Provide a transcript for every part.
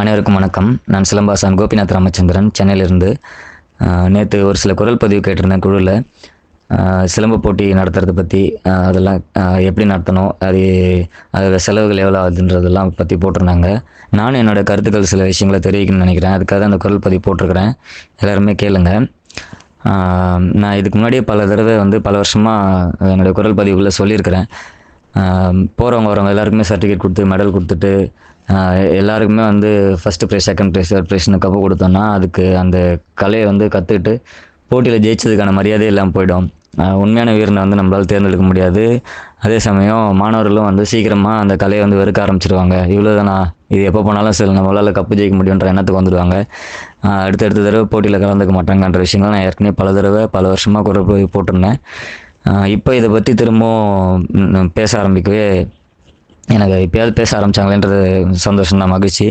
அனைவருக்கும் வணக்கம். நான் சிலம்பாசான் கோபிநாத் ராமச்சந்திரன். சென்னையிலிருந்து நேற்று ஒரு சில குரல் பதிவு கேட்டிருந்தேன் குழுவில் சிலம்பு போட்டி நடத்துறதை பற்றி அதெல்லாம் எப்படி நடத்தணும் அது அதோட செலவுகள் எவ்வளோ ஆகுதுன்றதெல்லாம் பற்றி போட்டிருந்தாங்க. நானும் என்னோட கருத்துக்கள் சில விஷயங்களை தெரிவிக்கணும்னு நினைக்கிறேன். அதுக்காக அந்த குரல் பதிவு போட்டிருக்கிறேன். எல்லாருமே கேளுங்க. நான் இதுக்கு முன்னாடியே பல தடவை வந்து பல வருஷமாக என்னோடய குரல் பதிவுகளை சொல்லியிருக்கிறேன். போகிறவங்க வரவங்க எல்லாருக்குமே சர்டிஃபிகேட் கொடுத்து மெடல் கொடுத்துட்டு எல்லாருக்குமே வந்து first prize second prize third ப்ரைஸ்னு cup கொடுத்தோன்னா அதுக்கு அந்த கலையை வந்து கற்றுக்கிட்டு போட்டியில் ஜெயிச்சதுக்கான மரியாதை இல்லாமல் போயிடும். உண்மையான வீரனை வந்து நம்மளால் தேர்ந்தெடுக்க முடியாது. அதே சமயம் மாணவர்களும் வந்து சீக்கிரமாக அந்த கலையை வந்து வெறுக்க ஆரம்பிச்சிருவாங்க. இவ்வளோதானா இது எப்போ போனாலும் சரி நம்மளால் கப்பு ஜெயிக்க முடியுன்ற எண்ணத்துக்கு வந்துடுவாங்க. அடுத்தடுத்த தடவை போட்டியில் கலந்துக்க மாட்டாங்கன்ற விஷயங்கள் நான் ஏற்கனவே பல தடவை பல வருஷமாக குறை போய் போட்டிருந்தேன். இப்போ இதை பற்றி திரும்பவும் பேச ஆரம்பிக்கவே எனக்கு இப்போயாவது பேச ஆரம்பித்தாங்களேன்றது சந்தோஷம் தான் மகிழ்ச்சி.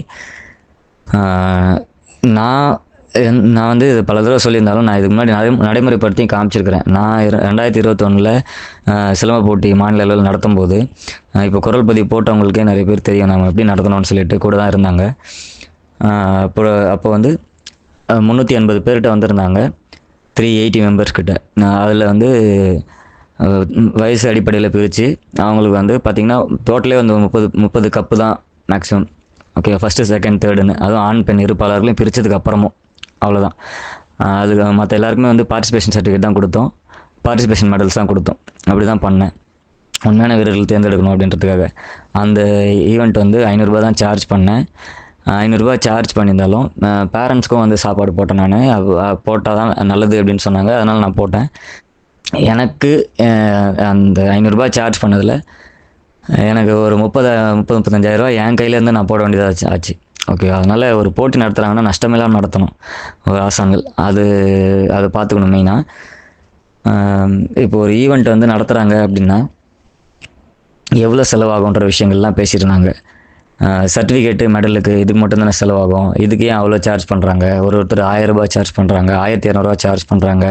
நான் என்- நான் வந்து இது பல தடவை சொல்லியிருந்தாலும் நான் இதுக்கு முன்னாடி நடை நடைமுறைப்படுத்தி காமிச்சிருக்கிறேன். நான் ரெண்டாயிரத்தி இருபத்தொன்னில் சிலம்ப போட்டி மாநில அளவில் நடத்தும் போது இப்போ குரல் பதிவு போட்டவங்களுக்கே நிறைய பேர் தெரியும் நம்ம எப்படி நடத்தணும்னு சொல்லிட்டு கூட தான் இருந்தாங்க. அப்போ அப்போ வந்து முந்நூற்றி எண்பது பேர்கிட்ட வந்திருந்தாங்க. த்ரீ எயிட்டி மெம்பர்ஸ் கிட்ட. நான் அதில் வந்து வயசு அடிப்படையில் பிரித்து அவங்களுக்கு வந்து பார்த்திங்கன்னா டோட்டலே வந்து முப்பது முப்பது கப்பு தான் மேக்ஸிமம் ஓகே ஃபஸ்ட்டு செகண்ட் தேர்டுன்னு அதுவும் ஆண் பெண் இருப்பாளர்களையும் பிரித்ததுக்கு அப்புறமும். அவ்வளோதான் அதுக்கு மற்ற எல்லாருக்குமே வந்து பார்ட்டிசிபேஷன் சர்டிஃபிகேட் தான் கொடுத்தோம். பார்ட்டிசிபேஷன் மெடல்ஸ் தான் கொடுத்தோம். அப்படி தான் பண்ணேன். உண்மையான வீரர்கள் தேர்ந்தெடுக்கணும் அப்படின்றதுக்காக. அந்த ஈவெண்ட் வந்து ஐநூறுரூபா தான் சார்ஜ் பண்ணேன். ஐநூறுரூபா சார்ஜ் பண்ணியிருந்தாலும் பேரண்ட்ஸ்க்கும் வந்து சாப்பாடு போட்டேன் நான். போட்டால் தான் நல்லது அப்படின்னு சொன்னாங்க. அதனால் நான் போட்டேன். எனக்கு அந்த ஐநூறுரூபா சார்ஜ் பண்ணதில் எனக்கு ஒரு முப்பது முப்பது முப்பத்தஞ்சாயிரரூபா என் கையிலேருந்து நான் போட வேண்டியதாக ஆச்சு ஆச்சு. ஓகே அதனால் ஒரு போட்டி நடத்துகிறாங்கன்னா நஷ்டமில்லாமல் நடத்தணும் ஒரு ஆசான்கள் அது அதை பார்த்துக்கணும் மெயினாக இப்போ ஒரு ஈவெண்ட் வந்து நடத்துகிறாங்க அப்படின்னா எவ்வளோ செலவாகுன்ற விஷயங்கள்லாம் பேசியிருந்தாங்க சர்டிஃபிகேட்டு மெடலுக்கு இதுக்கு மட்டும்தானே செலவாகும்? இதுக்கு ஏன் அவ்வளோ சார்ஜ் பண்ணுறாங்க ஒரு ஒருத்தர் ஆயிரம் ரூபாய் சார்ஜ் பண்ணுறாங்க ஆயிரத்தி இரநூறுவா சார்ஜ் பண்ணுறாங்க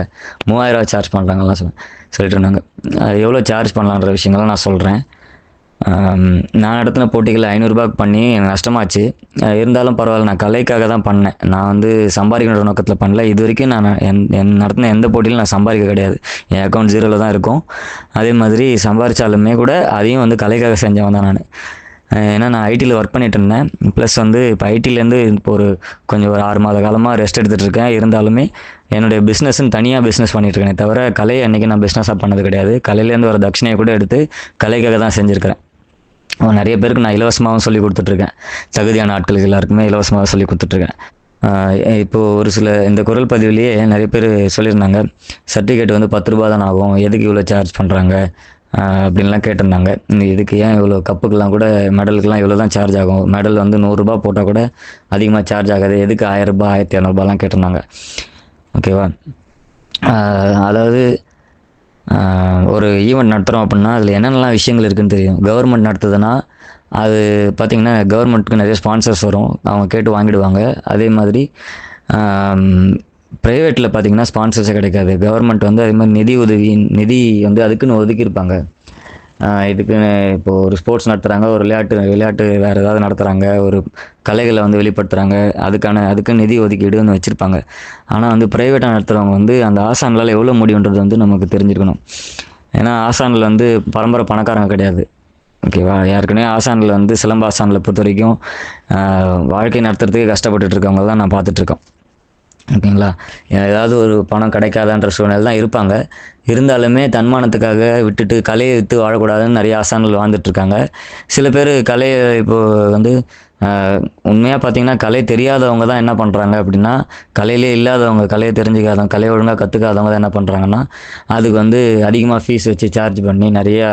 மூவாயிரரூவா சார்ஜ் பண்ணுறாங்கலாம் சொல் சொல்லிட்டு இருந்தாங்க. அது எவ்வளோ சார்ஜ் பண்ணலான்ற விஷயங்கள்லாம் நான் சொல்கிறேன் நான் நடத்தின போட்டிகளை ஐநூறுரூபாய்க்கு பண்ணி எனக்கு நஷ்டமாச்சு. இருந்தாலும் பரவாயில்ல நான் கலைக்காக தான் பண்ணேன். நான் வந்து சம்பாதிக்கிற நோக்கத்தில் பண்ணல. இது வரைக்கும் நான் என் என் நடத்தின எந்த போட்டியிலும் நான் சம்பாதிக்க கிடையாது. என் அக்கௌண்ட் ஜீரோவில் தான் இருக்கும். அதே மாதிரி சம்பாதிச்சாலுமே கூட அதையும் வந்து கலைக்காக செஞ்சவன் தான் நான். ஏன்னா நான் ஐடியில் ஒர்க் பண்ணிட்டு இருந்தேன். ப்ளஸ் வந்து இப்போ ஐடிலேருந்து இப்போ ஒரு கொஞ்சம் ஒரு ஆறு மாத காலமாக ரெஸ்ட் எடுத்துகிட்டு இருக்கேன். இருந்தாலுமே என்னுடைய பிஸ்னஸ்ன்னு தனியாக பிஸ்னஸ் பண்ணிட்டு இருக்கேனே தவிர கலையை அன்றைக்கி நான் பிஸ்னஸாக பண்ணது கிடையாது. கலையிலேருந்து வர தட்சிணையை கூட எடுத்து கலைக்காக தான் செஞ்சுருக்கிறேன். அவன் நிறைய பேருக்கு நான் இலவசமாகவும் சொல்லி கொடுத்துட்ருக்கேன் தகுதியான ஆட்களுக்கு எல்லாருக்குமே இலவசமாக சொல்லி கொடுத்துட்ருக்கேன் இப்போது ஒரு சில இந்த குரல் பதிவுலேயே நிறைய பேர் சொல்லியிருந்தாங்க சர்டிஃபிகேட் வந்து பத்து ரூபா தான் ஆகும். எதுக்கு இவ்வளோ சார்ஜ் பண்ணுறாங்க அப்படின்லாம் கேட்டிருந்தாங்க. இதுக்கு ஏன் இவ்வளோ கப்புக்கெல்லாம் கூட மெடலுக்கெல்லாம் இவ்வளோ தான் சார்ஜ் ஆகும்? மெடல் வந்து நூறுரூபா போட்டால் கூட அதிகமாக சார்ஜ் ஆகாது. எதுக்கு ஆயிரரூபா ஆயிரத்தி இரநூறுபாலாம் கேட்டிருந்தாங்க. ஓகேவா அதாவது ஒரு ஈவெண்ட் நடத்துகிறோம் அப்படின்னா அதில் என்னென்னலாம் விஷயங்கள் இருக்குன்னு தெரியும். கவர்மெண்ட் நடத்துதுன்னா அது பார்த்திங்கன்னா கவர்மெண்ட்டுக்கு நிறைய ஸ்பான்சர்ஸ் வரும். அவங்க கேட்டு வாங்கிடுவாங்க. அதே மாதிரி ப்ரைவேட்டில் பார்த்திங்கன்னா ஸ்பான்சர்ஸே கிடைக்காது. கவர்மெண்ட் வந்து அதே மாதிரி நிதி உதவி நிதி வந்து அதுக்குன்னு ஒதுக்கியிருப்பாங்க. இதுக்குன்னு இப்போ ஒரு ஸ்போர்ட்ஸ் நடத்துகிறாங்க ஒரு விளையாட்டு விளையாட்டு வேறு ஏதாவது நடத்துகிறாங்க ஒரு கலைகளை வந்து வெளிப்படுத்துகிறாங்க அதுக்கான அதுக்கு நிதி ஒதுக்கீடுன்னு வச்சுருப்பாங்க. ஆனால் வந்து ப்ரைவேட்டாக நடத்துகிறவங்க வந்து அந்த ஆசான்களால் எவ்வளோ முடியுன்றது வந்து நமக்கு தெரிஞ்சிருக்கணும். ஏன்னா ஆசானில் வந்து பரம்பரை பணக்காரங்க கிடையாது. ஓகேவா ஏற்கனவே ஆசானில் வந்து சிலம்ப ஆசானில் பொறுத்த வரைக்கும் வாழ்க்கை நடத்துறதுக்கு கஷ்டப்பட்டுட்டு இருக்கவங்க தான் நான் பார்த்துட்ருக்கோம் ஓகேங்களா? ஏதாவது ஒரு பணம் கிடைக்காதான்ற சூழ்நிலை தான் இருப்பாங்க. இருந்தாலுமே தன்மானத்துக்காக விட்டுட்டு கலையை விற்று வாழக்கூடாதுன்னு நிறைய ஆசான்கள் வாழ்ந்துட்டு இருக்காங்க சில பேர் கலையை இப்போது வந்து உண்மையாக பார்த்தீங்கன்னா கலை தெரியாதவங்க தான் என்ன பண்ணுறாங்க அப்படின்னா கலையிலே இல்லாதவங்க கலையை தெரிஞ்சுக்காதவங்க கலை ஒழுங்காக கற்றுக்காதவங்க தான் என்ன பண்ணுறாங்கன்னா அதுக்கு வந்து அதிகமாக ஃபீஸ் வச்சு சார்ஜ் பண்ணி நிறையா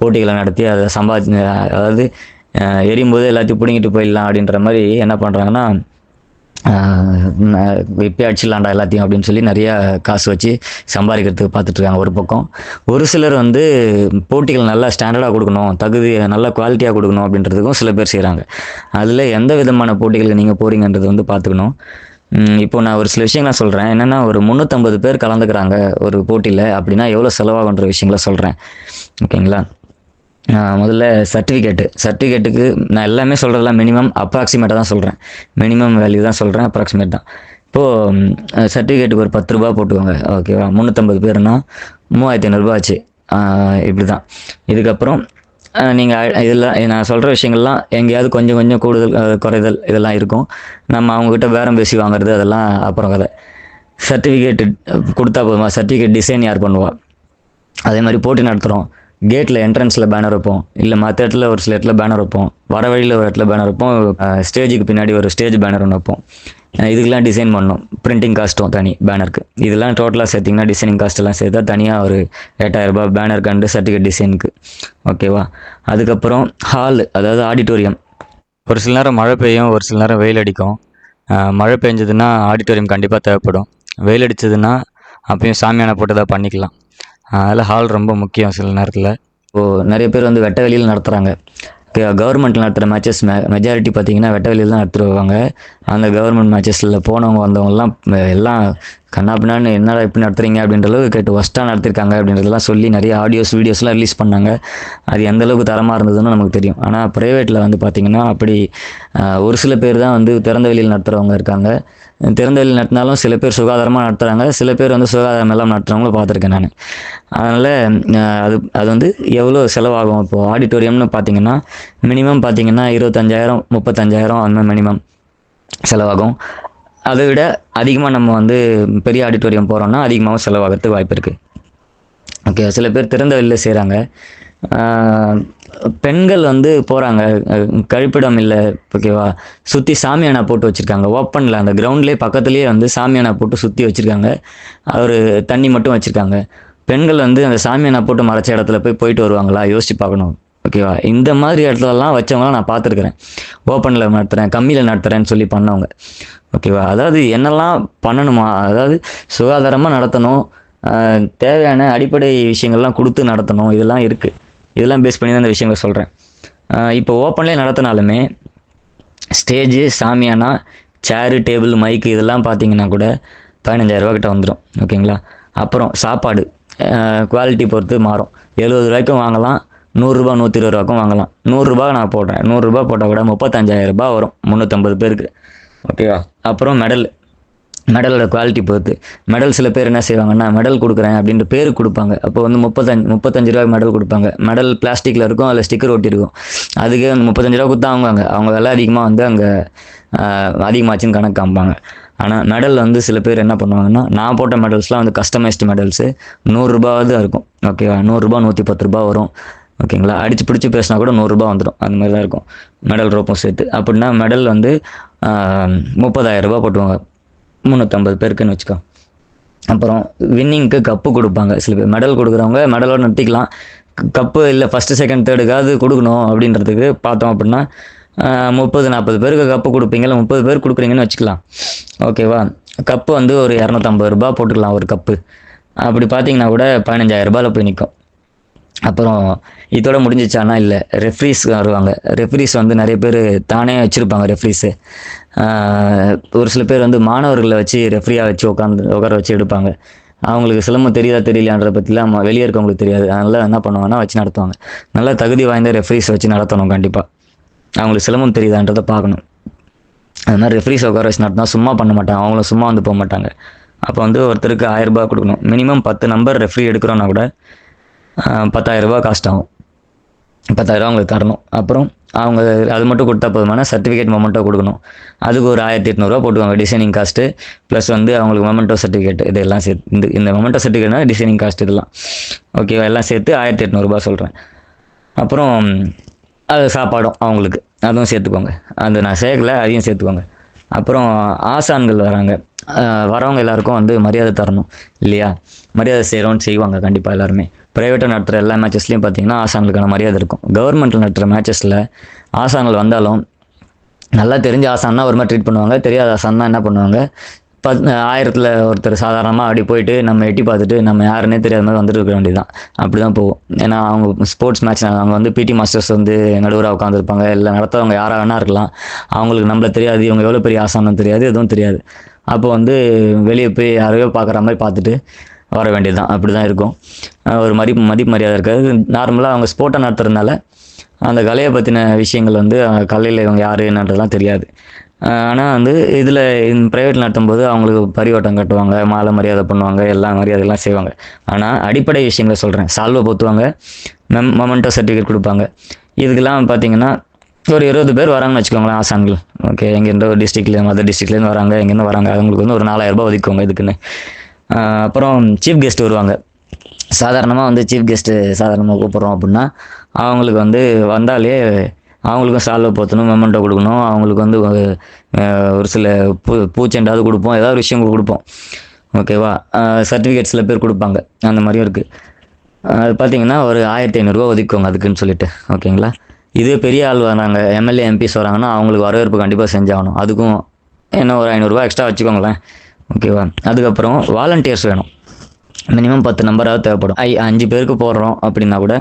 போட்டிகளை நடத்தி அதை சம்பாதி அதாவது எரியும்போது எல்லாத்தையும் பிடுங்கிட்டு போயிடலாம் அப்படின்ற மாதிரி என்ன பண்ணுறாங்கன்னா இப்போ அடிச்சிடலாண்டா எல்லாத்தையும் அப்படின்னு சொல்லி நிறைய காசு வச்சு சம்பாதிக்கிறதுக்கு பார்த்துட்டு இருக்காங்க ஒரு பக்கம். ஒரு சிலர் வந்து போட்டிகள் நல்லா ஸ்டாண்டர்டாக கொடுக்கணும் தகுதி நல்ல குவாலிட்டியாக கொடுக்கணும் அப்படின்றதுக்கும் சில பேர் செய்கிறாங்க அதில் எந்த விதமான போட்டிகளுக்கு நீங்கள் போகிறீங்கன்றது வந்து பார்த்துக்கணும். இப்போ நான் ஒரு சில விஷயங்கள் சொல்கிறேன் என்னென்னா ஒரு முந்நூற்றம்பது பேர் கலந்துக்கிறாங்க ஒரு போட்டியில் அப்படின்னா எவ்வளோ செலவாகுன்ற விஷயங்கள சொல்கிறேன் ஓகேங்களா? முதல்ல சர்டிஃபிகேட்டு சர்டிஃபிகேட்டுக்கு நான் எல்லாமே சொல்கிறதெல்லாம் மினிமம் அப்ராக்சிமேட்டாக தான் சொல்கிறேன் மினிமம் வேல்யூ தான் சொல்கிறேன் அப்ராக்சிமேட் தான். இப்போது சர்டிஃபிகேட்டுக்கு ஒரு பத்து ரூபா போட்டுக்கோங்க. ஓகேவா முந்நூற்றம்பது பேருனா மூவாயிரத்தி ஐநூறுரூபா ஆச்சு. இப்படி தான் இதுக்கப்புறம் நீங்கள் இதெல்லாம் நான் சொல்கிற விஷயங்கள்லாம் எங்கேயாவது கொஞ்சம் கொஞ்சம் கூடுதல் குறைதல் இதெல்லாம் இருக்கும். நம்ம அவங்கக்கிட்ட பேரம் பேசி வாங்குறது அதெல்லாம் அப்புறம் கதை. சர்டிஃபிகேட் கொடுத்தா போதுமா? சர்டிஃபிகேட் டிசைன் யார் பண்ணுவா? அதே மாதிரி போட்டி நடத்துகிறோம் கேட்டில் என்ட்ரன்ஸில் பேனர் வைப்போம். இல்லை மற்ற இடத்துல ஒரு சில இடத்துல பேனர் வைப்போம். வர வழியில் ஒரு இடத்துல பேனர் வைப்போம். ஸ்டேஜுக்கு பின்னாடி ஒரு ஸ்டேஜ் பேனர் ஒன்று வைப்போம். இதுக்கெலாம் இதுக்கெல்லாம் டிசைன் பண்ணோம் பிரிண்டிங் காஸ்ட்டும் தனி பேனருக்கு இதெல்லாம் டோட்டலாக சேர்த்திங்கன்னா டிசைனிங் காஸ்ட் எல்லாம் சேர்த்தா தனியாக ஒரு எட்டாயிரரூபா பேனர் கண்டு சர்டிஃபிகேட் டிசைனுக்கு ஓகேவா அதுக்கப்புறம் ஹால் அதாவது ஆடிட்டோரியம் ஒரு சில நேரம் மழை பெய்யும் ஒரு சில நேரம் வெயில் அடிக்கும். மழை பெஞ்சதுன்னா ஆடிட்டோரியம் கண்டிப்பாக தேவைப்படும். வெயில் அடிச்சதுன்னா அப்பயும் சாமியானை போட்டு தான் பண்ணிக்கலாம். அதில் ஹால் ரொம்ப முக்கியம் சில நேரத்தில். இப்போது நிறைய பேர் வந்து வெட்ட வெளியில் நடத்துகிறாங்க கவர்மெண்ட்டில் நடத்துகிற மேட்சஸ் மெ மெஜாரிட்டி பார்த்தீங்கன்னா வெட்ட வெளியில் தான் நடத்துருவாங்க. வருவாங்க அந்த கவர்மெண்ட் மேட்சஸில் போனவங்க வந்தவங்கலாம் எல்லாம் எல்லாம் கண்ணாப்பினான்னு என்னடா இப்படி நடத்துறீங்க அப்படின்ற அளவுக்கு கேட்டு ஒஸ்ட்டாக நடத்திருக்காங்க அப்படின்றதெல்லாம் சொல்லி நிறைய ஆடியோஸ் வீடியோஸ்லாம் ரிலீஸ் பண்ணாங்க. அது எந்த அளவுக்கு தரமாக இருந்ததுன்னு நமக்கு தெரியும். ஆனால் ப்ரைவேட்டில் வந்து பார்த்திங்கன்னா அப்படி ஒரு சில பேர் தான் வந்து திறந்த வெளியில் நடத்துகிறவங்க இருக்காங்க. திறந்தவெளி நடத்தினாலும் சில பேர் சுகாதாரமாக நடத்துகிறாங்க சில பேர் வந்து சுகாதாரம் எல்லாம் நடத்துகிறவங்களும் பார்த்துருக்கேன் நான். அதனால் அது அது வந்து எவ்வளோ செலவாகும்? இப்போது ஆடிட்டோரியம்னு பார்த்தீங்கன்னா மினிமம் பார்த்தீங்கன்னா இருபத்தஞ்சாயிரம் முப்பத்தஞ்சாயிரம் அந்த மினிமம் செலவாகும். அதை விட அதிகமாக நம்ம வந்து பெரிய ஆடிட்டோரியம் போகிறோம்னா அதிகமாகவும் செலவாகிறதுக்கு வாய்ப்பு இருக்குது ஓகே சில பேர் திறந்த வெளியில் செய்கிறாங்க பெண்கள் வந்து போகிறாங்க கழிப்பிடம் இல்லை ஓகேவா? சுற்றி சாமியானா போட்டு வச்சுருக்காங்க. ஓப்பனில் அந்த கிரவுண்ட்லேயே பக்கத்துலேயே வந்து சாமியானா போட்டு சுற்றி வச்சுருக்காங்க. ஒரு தண்ணி மட்டும் வச்சுருக்காங்க. பெண்கள் வந்து அந்த சாமியானா போட்டு மறைச்ச இடத்துல போய் போயிட்டு வருவாங்களா? யோசிச்சு பார்க்கணும். ஓகேவா? இந்த மாதிரி இடத்துலலாம் வச்சவங்களாம் நான் பார்த்துருக்குறேன். ஓப்பனில் நடத்துகிறேன் கம்மியில் நடத்துகிறேன்னு சொல்லி பண்ணவங்க. ஓகேவா? அதாவது என்னெல்லாம் பண்ணணுமா? அதாவது சுகாதாரமாக நடத்தணும். தேவையான அடிப்படை விஷயங்கள்லாம் கொடுத்து நடத்தணும். இதெல்லாம் இருக்குது இதெல்லாம் பேஸ் பண்ணி தான் இந்த விஷயங்களை சொல்கிறேன் இப்போ ஓப்பன்லேயே நடத்தினாலுமே stage shamiana chair table mic இதெல்லாம் பார்த்தீங்கன்னா கூட பதினஞ்சாயிரரூபா கிட்ட வந்துடும் ஓகேங்களா? அப்புறம் சாப்பாடு குவாலிட்டி பொறுத்து மாறும். எழுபது ரூபாய்க்கும் வாங்கலாம் நூறுரூபா நூற்றி இருபது ரூபாய்க்கும் வாங்கலாம். நூறுரூபா நான் போடுறேன். நூறுரூபா போட்டால் கூட முப்பத்தஞ்சாயிரம் ரூபாய் வரும். முந்நூற்றம்பது பேருக்கு. ஓகேவா அப்புறம் மெடல் மெடலோட குவாலிட்டி பொறுத்து. மெடல் சில பேர் என்ன செய்வாங்கன்னா மெடல் கொடுக்குறேன் அப்படின்ற பேர் கொடுப்பாங்க. அப்போ வந்து முப்பத்தஞ்சு முப்பத்தஞ்சு ரூபாய்க்கு மெடல் கொடுப்பாங்க. மெடல் பிளாஸ்டிக்கில் இருக்கும் அதில் ஸ்டிக்கர் ஒட்டியிருக்கும் அதுக்கே வந்து முப்பத்தஞ்சு ரூபா கொடுத்தா வாங்குவாங்க அவங்க விலை அதிகமாக வந்து அங்கே அதிகமாச்சுன்னு கணக்கு காமிப்பாங்க. ஆனால் மெடல் வந்து சில பேர் என்ன பண்ணுவாங்கன்னா நான் போட்ட மெடல்ஸ்லாம் வந்து கஸ்டமைஸ்டு மெடல்ஸு நூறுரூபாவது இருக்கும். ஓகேவா நூறுரூபா நூற்றி பத்து ரூபா வரும். ஓகேங்களா அடிச்சு பிடிச்சி பேசினா கூட நூறுரூபா வந்துடும் அந்த மாதிரி தான் இருக்கும் மெடல் ரோப்பும் சேர்த்து. அப்படின்னா மெடல் வந்து முப்பதாயிரம் ரூபா போட்டுவாங்க. முந்நூற்றம்பது பேருக்குன்னு வச்சுக்கோ. அப்புறம் வின்னிங்க்கு கப்பு கொடுப்பாங்க. சில பேர் மெடல் கொடுக்குறவங்க மெடலோட நிறுத்திக்கலாம். கப்பு இல்லை ஃபஸ்ட்டு செகண்ட் தேர்டுக்காவது கொடுக்கணும் அப்படின்றதுக்கு பார்த்தோம் அப்படின்னா முப்பது நாற்பது பேருக்கு கப்பு கொடுப்பீங்கல்ல முப்பது பேர் கொடுக்குறீங்கன்னு வச்சுக்கலாம். ஓகேவா கப்பு வந்து ஒரு இரநூத்தம்பது ரூபா போட்டுக்கலாம் ஒரு கப்பு அப்படி பார்த்தீங்கன்னா கூட பதினஞ்சாயிரம் ரூபாயில் போய் நிற்கும் அப்புறம் இதோட முடிஞ்சிச்சானா இல்லை ரெஃப்ரீஸ் வருவாங்க. ரெஃப்ரீஸ் வந்து நிறைய பேர் தானே வச்சுருப்பாங்க ரெஃப்ரீஸு ஒரு சில பேர் வந்து மாணவர்களை வச்சு ரெஃப்ரியாக வச்சு உட்காந்து உட்கார வச்சு எடுப்பாங்க. அவங்களுக்கு சிலம்பம் தெரியுதா தெரியலையான்றத பற்றிலாம் வெளியே இருக்கவங்களுக்கு தெரியாது. அதனால் என்ன பண்ணுவாங்கன்னா வச்சு நடத்துவாங்க. நல்லா தகுதி வாய்ந்த ரெஃப்ரீஸ் வச்சு நடத்தணும் கண்டிப்பாக அவங்களுக்கு சிலம்பம் தெரியுதான்றதை பார்க்கணும். அது மாதிரி ரெஃப்ரீஸ் உட்கார வச்சு நடத்தினா சும்மா பண்ண மாட்டாங்க. அவங்களும் சும்மா வந்து போக மாட்டாங்க. அப்போ வந்து ஒருத்தருக்கு ஆயிரம் கொடுக்கணும். மினிமம் பத்து நம்பர் ரெஃப்ரி எடுக்கிறோன்னா கூட பத்தாயிரரூபா காஸ்ட் ஆகும். பத்தாயிரம் அவங்களுக்கு தரணும். அப்புறம் அவங்க அது மட்டும் கொடுத்தா போதுமான சர்டிஃபிகேட் மொமெண்ட்டோ கொடுக்கணும். அதுக்கு ஒரு ஆயிரத்தி எட்நூறுவா போட்டுவாங்க டிசைனிங் காஸ்ட்டு ப்ளஸ் வந்து அவங்களுக்கு மொமெண்டோ சர்டிஃபிகேட் இதெல்லாம் சேர்த்து இந்த இந்த மொமெண்டோ சர்டிஃபிகேட்னா டிசைனிங் காஸ்ட் இதெல்லாம். ஓகேவா எல்லாம் சேர்த்து ஆயிரத்தி எட்நூறுபா சொல்கிறேன் அப்புறம் அது சாப்பாடும் அவங்களுக்கு. அதுவும் சேர்த்துக்கோங்க. அது நான் சேர்க்கல அதையும் சேர்த்துக்கோங்க. அப்புறம் ஆசான்கள் வராங்க. வரவங்க எல்லாருக்கும் வந்து மரியாதை தரணும் இல்லையா? மரியாதை செய்கிறோன்னு செய்வாங்க கண்டிப்பாக எல்லாருமே. ப்ரைவேட்டாக நடத்துகிற எல்லா மேட்சஸ்லையும் பார்த்தீங்கன்னா ஆசான்களுக்கான மரியாதை இருக்கும். கவர்மெண்ட்டில் நடத்துகிற மேட்சஸில் ஆசான்கள் வந்தாலும் நல்லா தெரிஞ்ச ஆசான்னா ஒரு மாதிரி ட்ரீட் பண்ணுவாங்க தெரியாத ஆசான்னா என்ன பண்ணுவாங்க? பத் ஆயிரத்தில் ஒருத்தர் சாதாரணமாக அப்படி போயிட்டு நம்ம எட்டி பார்த்துட்டு நம்ம யாருன்னே தெரியாத மாதிரி வந்துட்டு இருக்க வேண்டியதுதான். அப்படி தான் போகும். ஏன்னா அவங்க ஸ்போர்ட்ஸ் மேட்ச் அவங்க வந்து பிடி மாஸ்டர்ஸ் வந்து நடுவராக உட்காந்துருப்பாங்க இல்லை நடத்தவங்க யாராக வேணா இருக்கலாம். அவங்களுக்கு நம்மள தெரியாது. இவங்க எவ்வளோ பெரிய ஆசானம் தெரியாது எதுவும் தெரியாது. அப்போ வந்து வெளியே போய் யாரையோ பார்க்குற மாதிரி பார்த்துட்டு வர வேண்டியது தான் அப்படி தான் இருக்கும் ஒரு மதிப்பு மதிப்பு மரியாதை இருக்காது. நார்மலாக அவங்க ஸ்போர்ட்டை நடத்துறதுனால அந்த கலையை பற்றின விஷயங்கள் வந்து கலையில் இவங்க யார் என்னன்றதுலாம் தெரியாது. ஆனால் வந்து இதில் ப்ரைவேட் நடத்தும்போது அவங்களுக்கு பரிவட்டம் கட்டுவாங்க மாலை மரியாதை பண்ணுவாங்க எல்லா மரியாதைலாம் செய்வாங்க. ஆனால் அடிப்படை விஷயங்களை சொல்கிறேன் சால்வை பொத்துவாங்க மெம் மொமெண்டோ சர்டிஃபிகேட் கொடுப்பாங்க. இதுக்கெல்லாம் பார்த்தீங்கன்னா ஒரு இருபது பேர் வராங்கன்னு வச்சுக்கோங்களேன் ஆசான்கள். ஓகே எங்கேருந்து ஒரு டிஸ்ட்ரிக்ட்லேருந்து மற்ற டிஸ்ட்ரிக்ட்லேருந்து வராங்க எங்கேருந்து வராங்க. அவங்களுக்கு வந்து ஒரு நாலாயிரம் ரூபாய் ஒதுக்குவாங்க இதுக்குன்னு. அப்புறம் சீஃப் கெஸ்ட் வருவாங்க. சாதாரணமாக வந்து சீஃப் கெஸ்ட்டு சாதாரணமாக கூப்பிட்றோம் அப்படின்னா அவங்களுக்கு வந்து வந்தாலே அவங்களுக்கும் சால்வை போற்றணும் மெமெண்டோ கொடுக்கணும். அவங்களுக்கு வந்து ஒரு சில பூ பூச்செண்டாவது கொடுப்போம். ஏதாவது ஒரு விஷயம் கொடுப்போம். ஓகேவா சர்டிஃபிகேட் சில பேர் கொடுப்பாங்க. அந்த மாதிரியும் இருக்குது அது பார்த்தீங்கன்னா ஒரு ஆயிரத்தி ஐநூறுரூவா ஒதுக்குவாங்க அதுக்குன்னு சொல்லிட்டு. ஓகேங்களா இதே பெரிய ஆள் வராங்க எம்எல்ஏ எம்பிஸ் வராங்கன்னா அவங்களுக்கு வரவேற்பு கண்டிப்பாக செஞ்சாகணும். அதுக்கும் என்ன ஒரு ஐநூறுரூவா எக்ஸ்ட்ரா வச்சுக்கோங்களேன். ஓகேவா அதுக்கப்புறம் வாலண்டியர்ஸ் வேணும். மினிமம் பத்து நம்பராவது தேவைப்படும். ஐ அஞ்சு பேருக்கு போடுறோம் அப்படின்னா கூட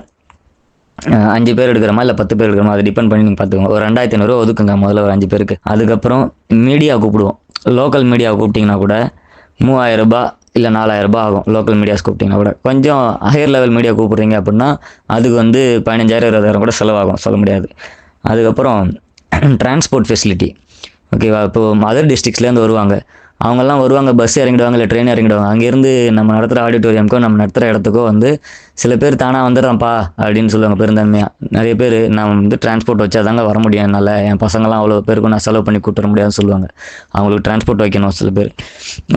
அஞ்சு பேர் எடுக்கிறோமா இல்லை பத்து பேர் எடுக்கிறோமா அதை டிபெண்ட் பண்ணி நீங்கள் பார்த்துக்கோங்க ஒரு ரெண்டாயிரத்தி ஐநூறுரூவா ஒதுக்குங்க முதல்ல ஒரு அஞ்சு பேருக்கு. அதுக்கப்புறம் மீடியா கூப்பிடுவோம். லோக்கல் மீடியா கூப்பிட்டிங்கன்னா கூட மூவாயிரம் ரூபாய் இல்லை நாலாயிரம் ரூபாய் ஆகும் லோக்கல் மீடியாஸ் கூப்பிட்டிங்கன்னா கூட. கொஞ்சம் ஹையர் லெவல் மீடியா கூப்பிட்றீங்க அப்படின்னா அதுக்கு வந்து பதினஞ்சாயிரம் இருபதாயிரம் கூட செலவாகும் சொல்ல முடியாது. அதுக்கப்புறம் டிரான்ஸ்போர்ட் ஃபெசிலிட்டி ஓகேவா இப்போ அதர் டிஸ்ட்ரிக்ஸ்லேருந்து வருவாங்க. அவங்கெல்லாம் வருவாங்க பஸ் இறங்கிடுவாங்க இல்லை ட்ரெயின் இறங்கிடுவாங்க. அங்கேருந்து நம்ம நடத்துகிற ஆடிட்டோரியம்க்கோ நம்ம நடத்துகிற இடத்துக்கோ வந்து சில பேர் தானாக வந்துடுறேன்ப்பா அப்படின்னு சொல்லுவாங்க பெருந்தன்மையாக நிறைய பேர் நான் வந்து டிரான்ஸ்போர்ட் வச்சா தாங்க வர முடியும் என்னால். என் பசங்களாம் அவ்வளோ பேருக்கும் நான் செலவு பண்ணி கூட்டு வர முடியாதுன்னு சொல்லுவாங்க. அவங்களுக்கு டிரான்ஸ்போர்ட் வைக்கணும் சில பேர்.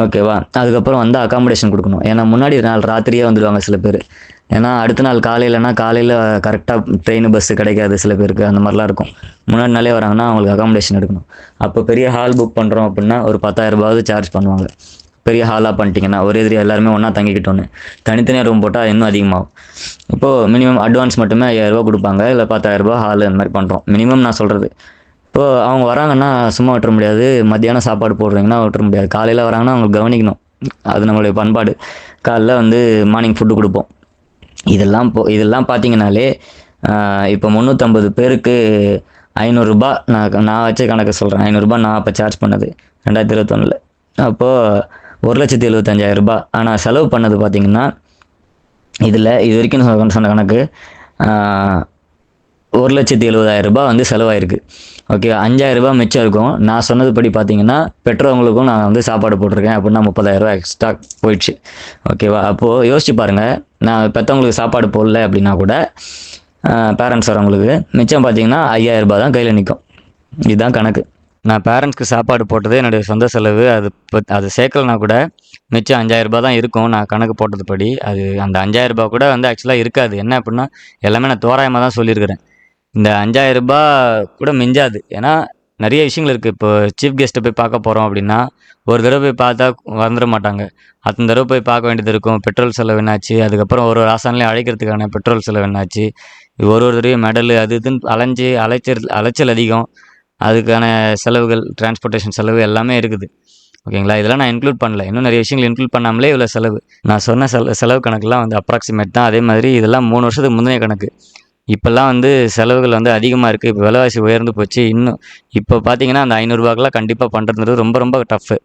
ஓகேவா அதுக்கப்புறம் வந்து அகாமடேஷன் கொடுக்கணும். ஏன்னா முன்னாடி நாள் ராத்திரியே வந்துடுவாங்க சில பேர். ஏன்னா அடுத்த நாள் காலையிலனா காலையில் கரெக்டாக ட்ரெயின் பஸ்ஸு கிடைக்காது சில பேருக்கு. அந்த மாதிரிலாம் இருக்கும். முன்னாடி நாளே வராங்கன்னா அவங்களுக்கு அகாமடேஷன் எடுக்கணும். அப்போ பெரிய ஹால் புக் பண்ணுறோம் அப்படின்னா ஒரு பத்தாயிரரூபாவது சார்ஜ் பண்ணுவாங்க. பெரிய ஹாலாக பண்ணிட்டீங்கன்னா ஒரே எதிரி எல்லாருமே ஒன்றா தங்கிக்கிட்டோன்னு. தனித்தனியாக ரூம் போட்டால் இன்னும் அதிகமாகும். இப்போது மினிமம் அட்வான்ஸ் மட்டுமே ஐயாயிரரூபா கொடுப்பாங்க. இல்லை பத்தாயிரரூபா ஹால் அந்த மாதிரி பண்ணுறோம் மினிமம் நான் சொல்கிறது இப்போது அவங்க வராங்கன்னா சும்மா விட்டுற முடியாது. மத்தியானம் சாப்பாடு போடுறீங்கன்னா விட்டுற முடியாது. காலையில் வராங்கன்னா அவங்களுக்கு கவனிக்கணும். அது நம்மளுடைய பண்பாடு. காலைல வந்து மார்னிங் ஃபுட்டு கொடுப்போம். இதெல்லாம் போ இதெல்லாம் பார்த்தீங்கனாலே இப்போ முந்நூற்றம்பது பேருக்கு ஐநூறுரூபா நான் நான் வச்ச கணக்கு சொல்கிறேன் ஐநூறுரூபா நான் அப்போ சார்ஜ் பண்ணது ரெண்டாயிரத்தி இருபத்தொன்னில். அப்போது ஒரு லட்சத்தி எழுபத்தஞ்சாயிரம் ரூபாய் ஆனால் செலவு பண்ணது பார்த்திங்கன்னா இதில் இது வரைக்கும் நான் சொன்ன கணக்கு ஒரு லட்சத்தி எழுபதாயிரம் ரூபாய் வந்து செலவாயிருக்கு. ஓகே அஞ்சாயிரம் ரூபாய் மிச்சம் இருக்கும். நான் சொன்னதுபடி பார்த்தீங்கன்னா பெற்றவங்களுக்கும் நான் வந்து சாப்பாடு போட்டிருக்கேன் அப்படின்னா முப்பதாயிரம் ரூபாய் எக்ஸ்ட்ரா போயிடுச்சு. ஓகேவா அப்போது யோசிச்சு பாருங்கள் நான் பெற்றவங்களுக்கு சாப்பாடு போடல அப்படின்னா கூட பேரண்ட்ஸ் வரவங்களுக்கு மிச்சம் பார்த்தீங்கன்னா ஐயாயிரம் ரூபாய் தான் கையில் நிற்கும் இதுதான் கணக்கு. நான் பேரண்ட்ஸ்க்கு சாப்பாடு போட்டது என்னுடைய சொந்த செலவு. அது அது சேர்க்கலனா கூட மிச்சம் அஞ்சாயிரம் ரூபாய் தான் இருக்கும். நான் கணக்கு போட்டது படி அது அந்த அஞ்சாயிரம் ரூபாய் கூட வந்து ஆக்சுவலாக இருக்காது. என்ன அப்படின்னா எல்லாமே நான் தோராயமாக தான் சொல்லியிருக்கிறேன். இந்த அஞ்சாயிரம் ரூபாய் கூட மிஞ்சாது. ஏன்னா நிறைய விஷயங்கள் இருக்குது இப்போ சீஃப் கெஸ்ட்டை போய் பார்க்க போகிறோம் அப்படின்னா ஒரு தடவை போய் பார்த்தா வந்துட மாட்டாங்க. அத்தனை தடவை போய் பார்க்க வேண்டியது இருக்கும். பெட்ரோல் செலவு என்னாச்சு? அதுக்கப்புறம் ஒரு ஒரு ஆசான்லேயும் அழைக்கிறதுக்கான பெட்ரோல் செலவு என்னாச்சு? ஒரு ஒரு தடவையும் மெடல் அது இதுன்னு அலைஞ்சு அலைச்சல் அலைச்சல் அதிகம். அதுக்கான செலவுகள் டிரான்ஸ்போர்ட்டேஷன் செலவு எல்லாமே இருக்குது. ஓகேங்களா? இதெல்லாம் நான் இன்க்ளூட் பண்ணல. இன்னும் நிறைய விஷயங்கள் இன்க்ளூட் பண்ணாமலே இவ்வளோ செலவு. நான் சொன்ன செல செலவு கணக்குலாம் வந்து அப்ராக்சிமேட் தான். அதே மாதிரி இதெல்லாம் மூணு வருஷத்துக்கு முந்தைய கணக்கு. இப்போல்லாம் வந்து செலவுகள் வந்து அதிகமாக இருக்குது இப்போ விலைவாசி உயர்ந்து போச்சு. இன்னும் இப்போ பார்த்தீங்கன்னா அந்த ஐநூறுரூவாக்கெலாம் கண்டிப்பாக பண்ணுறது ரொம்ப ரொம்ப டஃப்பு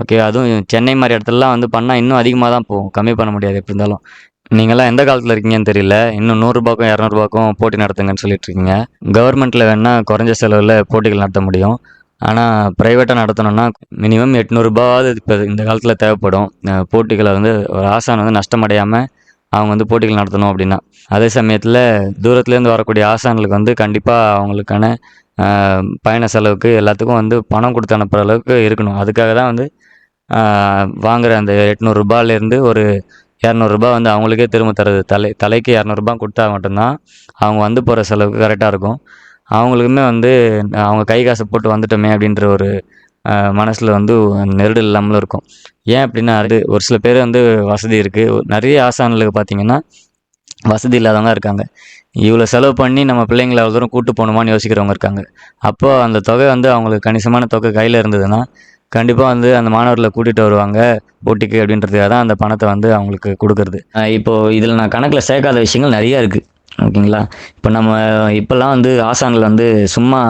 ஓகே அதுவும் சென்னை மாதிரி இடத்துலலாம் வந்து பண்ணால் இன்னும் அதிகமாக தான் போகும். கம்மி பண்ண முடியாது எப்படி இருந்தாலும். நீங்கள்லாம் எந்த காலத்தில் இருக்கீங்கன்னு தெரியல. இன்னும் நூறுரூபாக்கும் இரநூறுபாக்கும் போட்டி நடத்துங்கன்னு சொல்லிட்டு இருக்கீங்க. கவர்மெண்ட்டில் வேணால் குறைஞ்ச செலவில் போட்டிகள் நடத்த முடியும். ஆனால் ப்ரைவேட்டாக நடத்தணும்னா மினிமம் எட்நூறுபாவது இப்போ இந்த காலத்தில் தேவைப்படும். போட்டிகளை வந்து ஒரு ஆசான் வந்து நஷ்டமடையாமல் அவங்க வந்து போட்டிகள் நடத்தணும் அப்படின்னா. அதே சமயத்தில் தூரத்துலேருந்து வரக்கூடிய ஆசான்களுக்கு வந்து கண்டிப்பாக அவங்களுக்கான பயண செலவுக்கு எல்லாத்துக்கும் வந்து பணம் கொடுத்து அனுப்புகிற அளவுக்கு இருக்கணும். அதுக்காக தான் வந்து வாங்குகிற அந்த எட்நூறுரூபாலேருந்து ஒரு இரநூறுபா வந்து அவங்களுக்கே திரும்ப தருது தலை தலைக்கு இரநூறுபா கொடுத்தா மட்டும்தான் அவங்க வந்து போகிற செலவுக்கு கரெக்டாக இருக்கும். அவங்களுக்குமே வந்து அவங்க கை காசை போட்டு வந்துட்டோமே அப்படின்ற ஒரு மனசில் வந்து நெருடல் இல்லாமலும் இருக்கும். ஏன் அப்படின்னா அது ஒரு சில பேர் வந்து வசதி இருக்குது நிறைய ஆசான்களுக்கு பார்த்தீங்கன்னா வசதி இல்லாதவங்க இருக்காங்க. இவ்வளோ செலவு பண்ணி நம்ம பிள்ளைங்களை அவ்வளோ தூரம் கூட்டு போகணுமான்னு யோசிக்கிறவங்க இருக்காங்க. அப்போ அந்த தொகை வந்து அவங்களுக்கு கணிசமான தொகை கையில் இருந்ததுன்னா கண்டிப்பாக வந்து அந்த மாணவர்களை கூட்டிகிட்டு வருவாங்க போட்டிக்கு அப்படின்றதுக்காக தான் அந்த பணத்தை வந்து அவங்களுக்கு கொடுக்கறது. இப்போது இதில் நான் கணக்கில் சேர்க்காத விஷயங்கள் நிறையா இருக்குது ஓகேங்களா? இப்போ நம்ம இப்போல்லாம் வந்து ஆசான்கள் வந்து சும்மா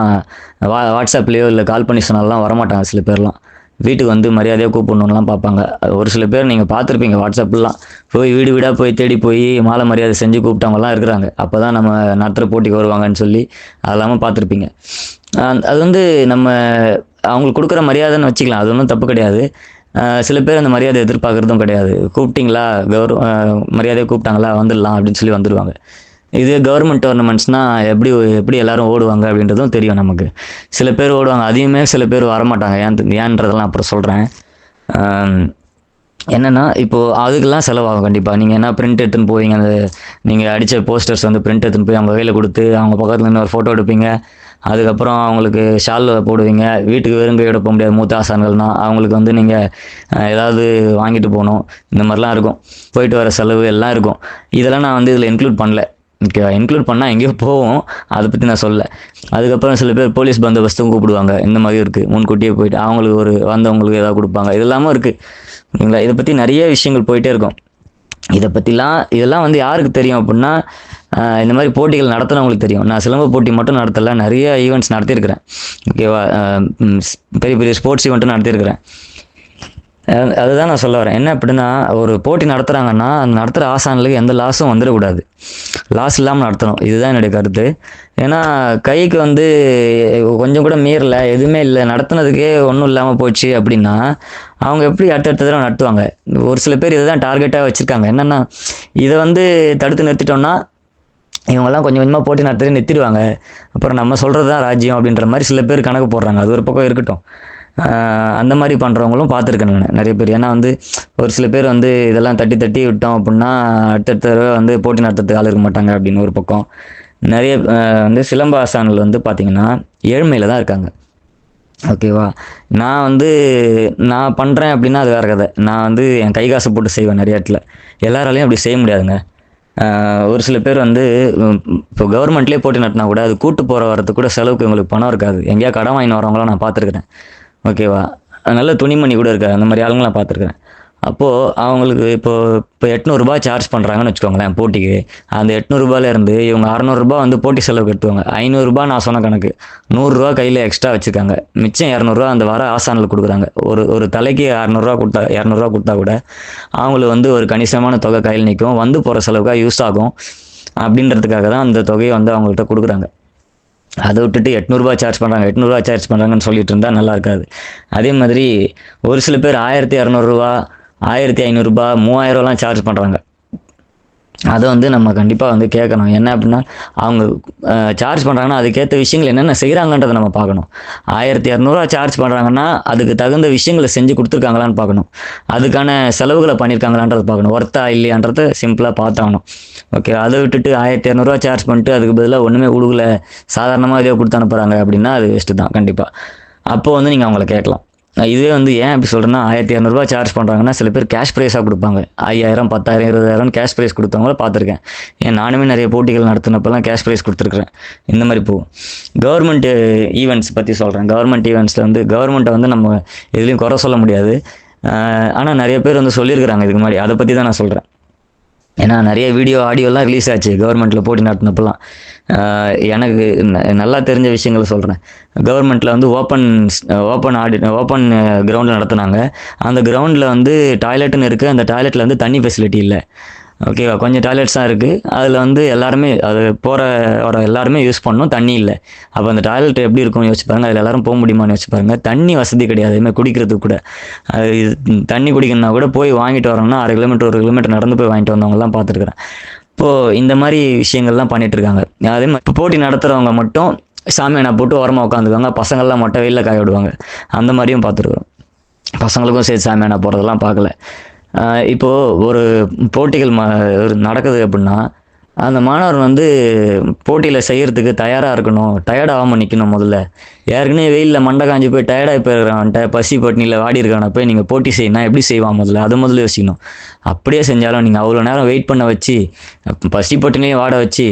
வா வாட்ஸ்அப்லேயோ இல்லை கால் பண்ணி சொன்னாலாம் வரமாட்டாங்க சில பேர்லாம். வீட்டுக்கு வந்து மரியாதையாக கூப்பிடணும்லாம் பார்ப்பாங்க. ஒரு சில பேர் நீங்கள் பார்த்துருப்பீங்க வாட்ஸ்அப்லாம். போய் வீடு வீடாக போய் தேடி போய் மாலை மரியாதை செஞ்சு கூப்பிட்டவங்கலாம் இருக்கிறாங்க. அப்போ தான் நம்ம நடத்துகிற போட்டிக்கு வருவாங்கன்னு சொல்லி அதெல்லாமல் பார்த்துருப்பீங்க. அது வந்து நம்ம அவங்களுக்கு கொடுக்குற மரியாதைன்னு வச்சுக்கலாம். அது ஒன்றும் தப்பு கிடையாது. சில பேர் அந்த மரியாதை எதிர்பார்க்குறதும் கிடையாது. கூப்பிட்டீங்களா? கௌரவ மரியாதையை கூப்பிட்டாங்களா? வந்துடலாம் அப்படின்னு சொல்லி வந்துடுவாங்க இதே கவர்மெண்ட் டோர்னமெண்ட்ஸ்னால் எப்படி எப்படி எல்லாரும் ஓடுவாங்க அப்படின்றதும் தெரியும் நமக்கு. சில பேர் ஓடுவாங்க. அதையுமே சில பேர் வரமாட்டாங்க. ஏன் ஏன்றதெல்லாம் அப்புறம் சொல்கிறேன் என்னென்னா இப்போது அதுக்கெல்லாம் செலவாகும் கண்டிப்பாக நீங்கள் என்ன பிரிண்ட் எடுத்துன்னு போவீங்க. அந்த நீங்கள் அடித்த போஸ்டர்ஸ் வந்து பிரிண்ட் எடுத்துன்னு போய் அவங்க கையில் கொடுத்து அவங்க பக்கத்தில் இன்னொரு ஃபோட்டோ எடுப்பீங்க. அதுக்கப்புறம் அவங்களுக்கு ஷால் போடுவீங்க. வீட்டுக்கு வெறுங்கையோட போக முடியாது. மூத்த ஆசான்கள்னா அவங்களுக்கு வந்து நீங்கள் ஏதாவது வாங்கிட்டு போகணும். இந்த மாதிரிலாம் இருக்கும். போயிட்டு வர செலவு எல்லாம் இருக்கும். இதெல்லாம் நான் வந்து இதில் இன்க்ளூட் பண்ணல. ஓகேவா இன்க்ளூட் பண்ணால் எங்கேயோ போவோம். அதை பற்றி நான் சொல்ல. அதுக்கப்புறம் சில பேர் போலீஸ் பந்தோபஸ்தும் கூப்பிடுவாங்க. இந்த மாதிரி இருக்குது முன்கூட்டியே போயிட்டு அவங்களுக்கு ஒரு வந்தவங்களுக்கு ஏதாவது கொடுப்பாங்க. இது இல்லாமல் இருக்குது ஓகேங்களா இதை பற்றி நிறைய விஷயங்கள் போயிட்டே இருக்கும். இதை பற்றிலாம் இதெல்லாம் வந்து யாருக்கு தெரியும் அப்படின்னா இந்த மாதிரி போட்டிகள் நடத்துனவங்களுக்கு தெரியும். நான் சிலம்ப போட்டி மட்டும் நடத்தலை. நிறைய ஈவெண்ட்ஸ் நடத்தியிருக்கிறேன். ஓகேவா? ஸ்- பெரிய பெரிய ஸ்போர்ட்ஸ் ஈவெண்ட்டும் நடத்தியிருக்கிறேன். அதுதான் நான் சொல்ல வரேன். என்ன அப்படின்னா ஒரு போட்டி நடத்துகிறாங்கன்னா அந்த நடத்துகிற ஆசான்களுக்கு எந்த லாஸும் வந்துடக்கூடாது. லாஸ் இல்லாமல் நடத்தணும். இதுதான் என்னுடைய கருத்து. ஏன்னா கைக்கு வந்து கொஞ்சம் கூட மீறல எதுவுமே இல்லை. நடத்துனதுக்கே ஒன்றும் இல்லாமல் போச்சு அப்படின்னா அவங்க எப்படி அடுத்தடுத்த தடவை நடத்துவாங்க? ஒரு சில பேர் இதை தான் டார்கெட்டாக வச்சுருக்காங்க. என்னென்னா இதை வந்து தடுத்து நிறுத்திட்டோம்னா இவங்கெல்லாம் கொஞ்சம் கொஞ்சமாக போட்டி நடத்தி நிறுத்திடுவாங்க. அப்புறம் நம்ம சொல்கிறது தான் ராஜ்யம் அப்படின்ற மாதிரி சில பேர் கணக்கு போடுறாங்க. அது ஒரு பக்கம் இருக்கட்டும். அந்த மாதிரி பண்ணுறவங்களும் பார்த்துருக்கேன் நான் நிறைய பேர். ஏன்னா வந்து ஒரு சில பேர் வந்து இதெல்லாம் தட்டி தட்டி விட்டோம் அப்படின்னா அடுத்தடுத்த தடவை வந்து போட்டி நடத்துறதுக்கு ஆள் இருக்க மாட்டாங்க அப்படின்னு ஒரு பக்கம். நிறைய வந்து சிலம்ப வந்து பார்த்திங்கன்னா ஏழ்மையில் தான் இருக்காங்க. ஓகேவா நான் வந்து நான் பண்ணுறேன் அப்படின்னா அது வேறு கதை. நான் வந்து என் கை காசு போட்டு செய்வேன் நிறைய இடத்துல. எல்லாராலையும் அப்படி செய்ய முடியாதுங்க. ஒரு சில பேர் வந்து இப்போ கவர்மெண்ட்லேயே போட்டி நடத்தினா கூட அது கூட்டு போகிற வரதுக்கு கூட செலவுக்கு எங்களுக்கு பணம் இருக்காது. எங்கேயா கடன் வாங்கின்னு வரவங்களாம் நான் பார்த்துருக்குறேன். ஓகேவா? நல்ல துணிமணி கூட இருக்காது. அந்த மாதிரி ஆளுங்களாம் பார்த்துருக்குறேன். அப்போது அவங்களுக்கு இப்போ இப்போ எட்நூறுபா சார்ஜ் பண்ணுறாங்கன்னு வச்சுக்கோங்களேன் போட்டிக்கு. அந்த எட்நூறுபாலேருந்து இவங்க அறநூறுபா வந்து போட்டி செலவுக்கு எடுத்துவாங்க ஐநூறுரூபா நான் சொன்ன கணக்கு. நூறுரூவா கையில் எக்ஸ்ட்ரா வச்சுருக்காங்க மிச்சம் இரநூறுவா அந்த வர ஆசானில் கொடுக்குறாங்க. ஒரு ஒரு தலைக்கு அறநூறுவா கொடுத்தா இரநூறுவா கொடுத்தா கூட அவங்களுக்கு வந்து ஒரு கணிசமான தொகை கையில் நிற்கும். வந்து போகிற செலவுக்காக யூஸ் ஆகும். அப்படின்றதுக்காக தான் அந்த தொகையை வந்து அவங்கள்ட்ட கொடுக்குறாங்க. அதை விட்டுட்டு எட்நூறுபா சார்ஜ் பண்ணுறாங்க எட்நூறுபா சார்ஜ் பண்ணுறாங்கன்னு சொல்லிட்டு இருந்தால் நல்லா இருக்காது. அதே மாதிரி ஒரு சில பேர் ஆயிரத்தி இரநூறுவா ஆயிரத்தி ஐநூறுரூபா மூவாயிரம்லாம் சார்ஜ் பண்ணுறாங்க அதை வந்து நம்ம கண்டிப்பாக வந்து கேட்கணும். என்ன அப்படின்னா அவங்க சார்ஜ் பண்ணுறாங்கன்னா அதுக்கேற்ற விஷயங்கள் என்னென்ன செய்கிறாங்கன்றதை நம்ம பார்க்கணும். ஆயிரத்தி இரநூறுவா சார்ஜ் பண்ணுறாங்கன்னா அதுக்கு தகுந்த விஷயங்களை செஞ்சு கொடுத்துருக்காங்களான்னு பார்க்கணும். அதுக்கான செலவுகளை பண்ணியிருக்காங்களான்றதை பார்க்கணும். ஒர்த்தா இல்லையான்றதை சிம்பிளாக பார்த்தாகணும். ஓகே அதை விட்டுட்டு ஆயிரத்தி இரநூறுவா சார்ஜ் பண்ணிட்டு அதுக்கு பதிலாக ஒன்றுமே கொடுக்கல சாதாரணமாக இதே கொடுத்து அனுப்புகிறாங்க அப்படின்னா அது வேஸ்ட்டு தான் கண்டிப்பாக அப்போது வந்து நீங்கள் அவங்கள கேட்கலாம். இதுவே வந்து ஏன் அப்படி சொல்கிறேன்னா ஆயிரத்தி இரநூறுபா சார்ஜ் பண்ணுறாங்கன்னா சில பேர் கேஷ் ப்ரைஸாக கொடுப்பாங்க. ஐயாயிரம் பத்தாயிரம் இருபதாயிரம் கேஷ் ப்ரைஸ் கொடுத்தவங்கள பார்த்துருக்கேன். ஏன் நானுமே நிறைய போட்டிகள் நடத்தினப்பெல்லாம் கேஷ் ப்ரைஸ் கொடுத்துருக்குறேன். இந்த மாதிரி போகும். கவர்மெண்ட் ஈவெண்ட்ஸ் பற்றி சொல்கிறேன் கவர்மெண்ட் ஈவெண்ட்ஸில் வந்து கவர்மெண்ட்டை வந்து நம்ம எதுலேயும் குறை சொல்ல முடியாது. ஆனால் நிறைய பேர் வந்து சொல்லியிருக்கிறாங்க இதுக்கு முன்னாடி. அதை பற்றி தான் நான் சொல்கிறேன் ஏன்னா நிறைய வீடியோ ஆடியோலாம் ரிலீஸ் ஆச்சு. கவர்மெண்ட்டில் போட்டி நடத்தினப்பெல்லாம். எனக்கு நல்லா தெரிஞ்ச விஷயங்களை சொல்கிறேன் கவர்மெண்ட்டில் வந்து ஓப்பன் ஓப்பன் ஆடி ஓப்பன் கிரவுண்டில் நடத்துனாங்க. அந்த கிரவுண்டில் வந்து டாய்லெட்டுன்னு இருக்குது அந்த டாய்லெட்டில் வந்து தண்ணி ஃபெசிலிட்டி இல்லை. ஓகேவா கொஞ்சம் டாய்லெட்ஸாக இருக்குது அதில் வந்து எல்லாருமே அது போகிற வர எல்லாருமே யூஸ் பண்ணணும். தண்ணி இல்லை. அப்போ அந்த டாய்லெட் எப்படி இருக்கும்னு யோசிச்சு பாருங்கள் அதில் எல்லோரும் போக முடியுமான்னு யோசிச்சு பாருங்கள் தண்ணி வசதி கிடையாது. அதுமாதிரி குடிக்கிறதுக்கு கூட. அது தண்ணி குடிக்கணும்னா கூட போய் வாங்கிட்டு வரணும்னா அரை கிலோமீட்டர் ஒரு கிலோமீட்டர் நடந்து போய் வாங்கிட்டு வந்தவங்கலாம் பார்த்துருக்குறேன். இப்போது இந்த மாதிரி விஷயங்கள்லாம் பண்ணிகிட்ருக்காங்க இருக்காங்க. அதே மாதிரி இப்போ போட்டி நடத்துகிறவங்க மட்டும் சாமியானா போட்டு ஓரமாக உட்காந்துக்குவாங்க. பசங்கள்லாம் மொட்டை வெயிலில் காய விடுவாங்க. அந்த மாதிரியும் பார்த்துருக்குறோம். பசங்களுக்கும் சேர்த்து சாமியானா போகிறதெல்லாம் பார்க்கல. இப்போது ஒரு போட்டிகள் ம ஒரு நடக்குது அப்படின்னா அந்த மாணவர் வந்து போட்டியில் செய்கிறதுக்கு தயாராக இருக்கணும். டயர்டாகாமல் நிற்கணும் முதல்ல. ஏற்கனவே வெயிலில் மண்டை காஞ்சி போய் டயர்டாகி போயிருக்கிறவன்ட்ட பசி பட்டினியில் வாடி இருக்கான. போய் நீங்கள் போட்டி செய்யணும். எப்படி செய்வான் முதல்ல? அது முதல்ல யோசிக்கணும். அப்படியே செஞ்சாலும் நீங்கள் அவ்வளோ நேரம் வெயிட் பண்ண வச்சு பசி பட்டினிலையும் வாட வச்சு